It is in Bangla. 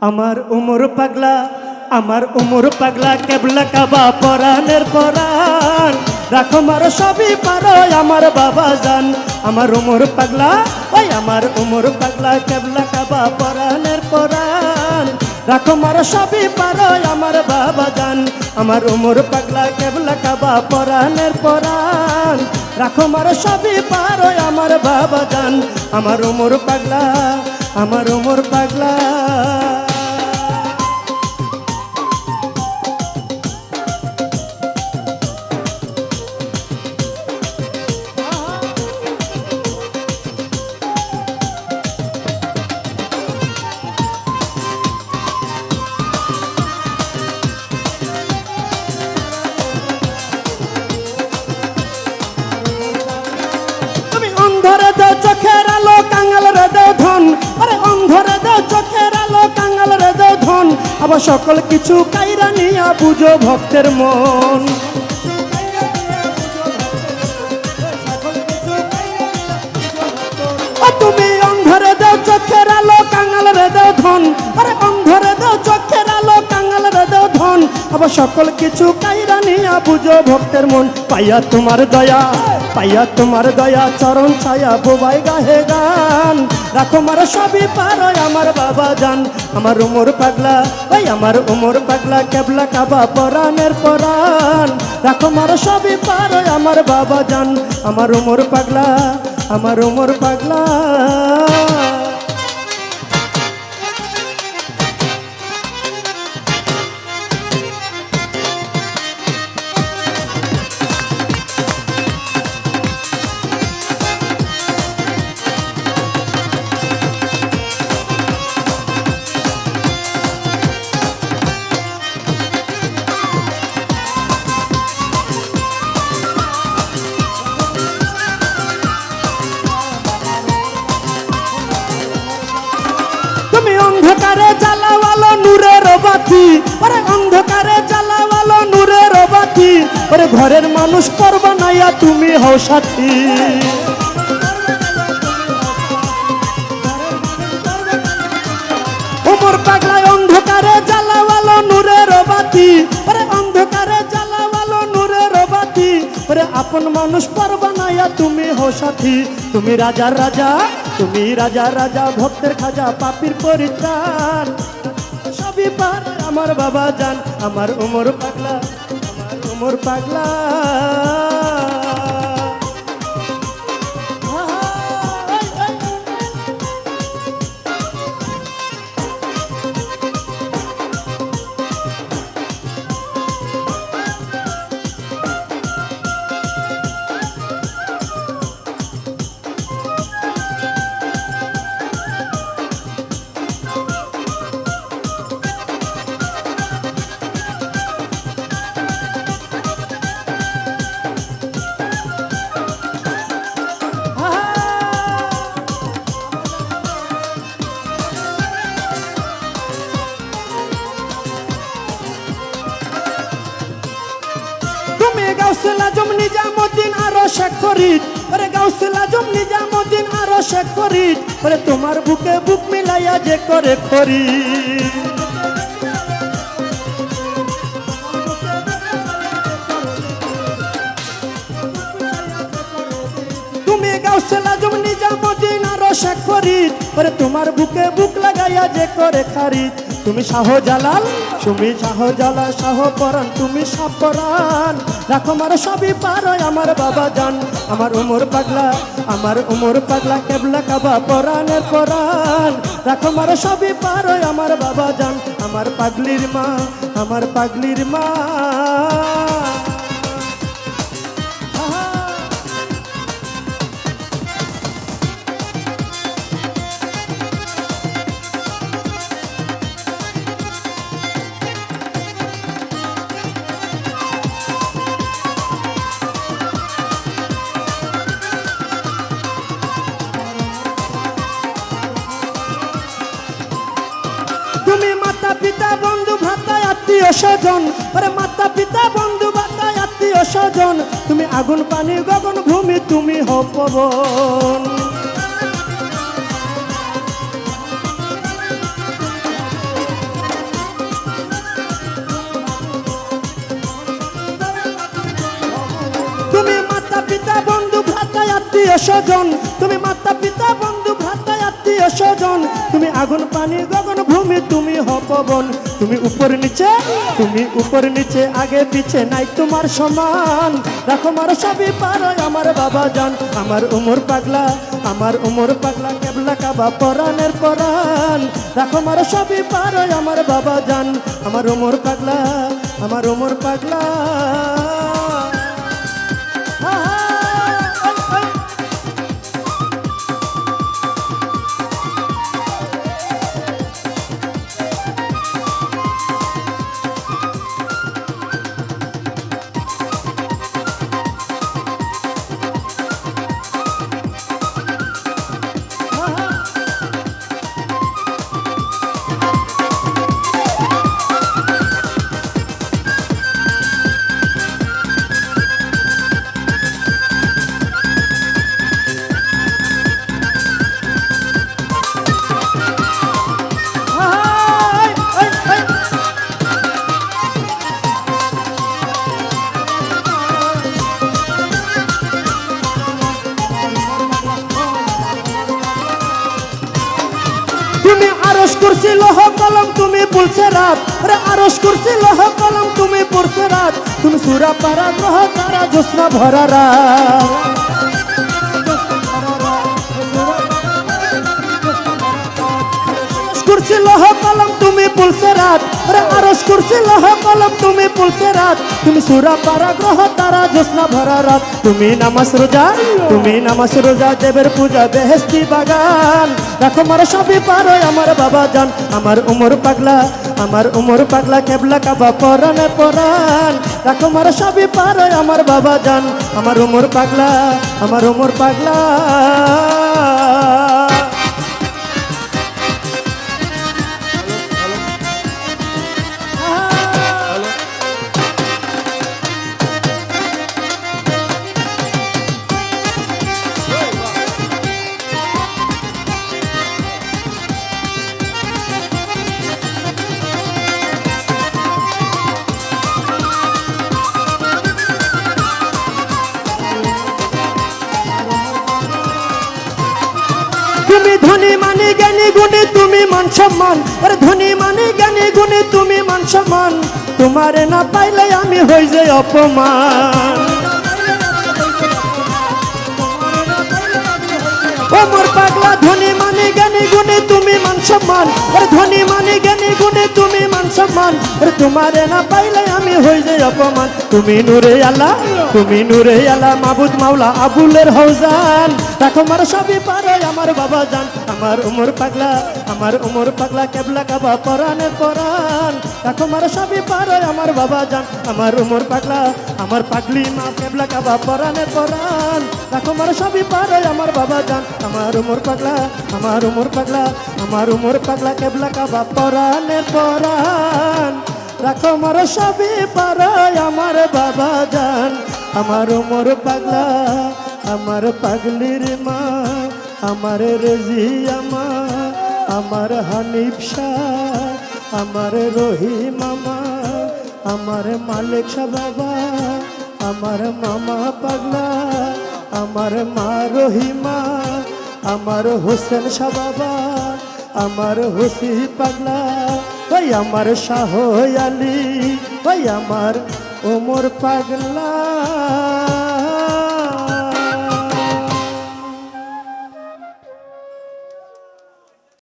আমার উমর পাগলা, আমার উমর পাগলা কেবলা কাবা পরাণের পরাণ। রাখো মার সবই পারো, আমার বাবা জান। আমার উমর পাগলা, ওই আমার উমর পাগলা কেবলা কাবা পরাণের পরাণ। রাখো মার সবই পারো, আমার বাবা জান। আমার উমর পাগলা কেবলা কাবা পরাণের পরাণ। রাখো মার সবই পারো, আমার বাবা জান। আমার উমর পাগলা, আমার উমর পাগলা। আবার সকল কিছু কাইরা নিয়া বুঝো ভক্তের মন। তুমি অন্ধরে দেও চোখের আলো কাঙাল রে দেও ধন। আরে অন্ধরে দেও চোখের আলো কাঙাল রে দেও ধন। আবার সকল কিছু কাইরা নিয়া বুঝো ভক্তের মন। পাইয়া তোমার দয়া। পাইয়া তোমার দয়া, চরণ ছায়া, বোবাই গাহে গান। রাখো মার সবই পারয় আমার বাবা জান। আমার উমর পাগলা, ওই আমার উমর পাগলা, কেবলা কাবা পরাণের পরাণ। রাখো মার সবই পারয় আমার বাবা জান। আমার উমর পাগলা, আমার উমর পাগলা। অন্ধকারে জ্বালাওয়ালো নূরের বাতি ওরে অন্ধকারে জ্বালাওয়ালো নূরের বাতি ওরে ঘরের মানুষ পরবা নাইয়া তুমি হও সাথী। ওমর পাগলায় অন্ধকারে জ্বালাওয়ালো নূরের বাতি ওরে অন্ধকারে জ্বালাওয়ালো নূরের বাতি ওরে আপন মানুষ পারবা নাইয়া তুমি হো সাথী। তুমি রাজার রাজা তুমি রাজা রাজা, ভক্তের খাজা, পাপির পরিত্রাণ। সবই পার আমার বাবা যান আমার উমর পাগলা, আমার উমর পাগলা। শেখ ফরিদ। ওরে গাউসুল আজম নিজামুদ্দিন আরও শেখ ফরিদ। ওরে তোমার বুকে বুক মিলাইয়া যে করে ফরিদ। তুমি গাউসেল আজম নিজামুদ্দিন আরও শেখ ফরিদ। ওরে তোমার বুকে বুক লাগাইয়া যে করে খারিদ। তুমি শাহ জালাল তুমি শাহ জালাল শাহ পরান তুমি সব পরান রাখো আমার সবই পারো আমার বাবা জান, আমার উমর পাগলা, আমার উমর পাগলা কেবলা কাবা পরানের পরান রাখো আমার সবই পারো আমার বাবা জান, আমার পাগলির মা, আমার পাগলির মা। আত্মীয় স্বজন। পরে মাতা পিতা বন্ধু বাতা আত্মীয় স্বজন, তুমি আগুন পানি, গগন ভূমি, তুমি হপবন আত্মীয় স্বজন, তুমি মাতা পিতা বন্ধু, ভ্রাতা, আত্মীয় স্বজন আগুন পানি গগন ভূমি তুমি হপবন তুমি উপর নিচে, তুমি উপর নিচে, আগে পিছে নাই তোমার সমান। রাখো মার সবই পারো আমার বাবা জান, আমার উমর পাগলা, আমার উমর পাগলা কেবলা কাবা পরানের পরান রাখো মার সবই পারো আমার বাবা জান, আমার উমর পাগলা, আমার উমর পাগলা। করছি লহ কলম, তুমি বলছে রাত। রে আরস করছি লহ কলম, তুমি পড়ছে রাত। তুমি সুরা পারা, গ্রহ তারা জ্যোৎস্না ভরা রাত। কলম তুমি বলছে রাত রে আরস করছি লহ কলম তুমি বলছে রাত তুমি সুরা পারা গ্রহ তারা জ্যোৎস্না ভরা রাত। তুমি নামাজ রোজা, তুমি নামাজ রোজা, দেবের পূজা বেহেস্তি বাগান। রাখো মার সবই পারো আমার বাবা জান আমার উমর পাগলা, আমার উমর পাগলা কেবলা কাবা পরানে পরান রাখো মার সবই পারো আমার বাবা জান আমার উমর পাগলা, আমার উমর পাগলা। ধনী মানি জ্ঞানী গুণে তুমি মান সম্মান। আরে ধনী মানি জ্ঞানী গুণী তুমি মান সম্মান। তোমারে না পাইলে আমি হই যে অপমান। ও মোর পাগলা, ধনী মানি জ্ঞানী গুণী তুমি মান সম্মান। আরে ধনী মানি জ্ঞানী গুণী তুমি মান সম্মান। আরে তোমারে না পাইলে আমি হই যে অপমান। তুমি নূরে আল্লাহ, তুমি নূরে আল্লাহ, মাবুদ মাওলা আবুলের হৌজান দেখো মার সবই পারে, আমার বাবা জান, আমার উমর পাগলা, আমার উমর পাগলা কেবলা কাবা পরানে পরান দেখো মার সবই পারে, আমার বাবা জান, আমার উমর পাগলা, আমার পাগলি মা কেবলা কাবা পরানে পরান দেখো মার সবই পারে, আমার বাবা জান, আমার উমর পাগলা, আমার উমর পাগলা, আমার উমর পাগলা কেবলা কাবা পরানে পরান রাখো মার সবই পারায় আমার বাবা জান, আমার উমর পাগলা। আমার পাগলির মা, আমার রেজি আমা, আমার হানিফ শাহ, আমার রহিম মামা আমার মালিক বাবা, আমার মামা পাগলা, আমার মা রহিমা, আমার হোসেন বাবা, আমার হুসি পাগলা, ওই আমার শাহ আলী, ওই আমার ওমর পাগলা।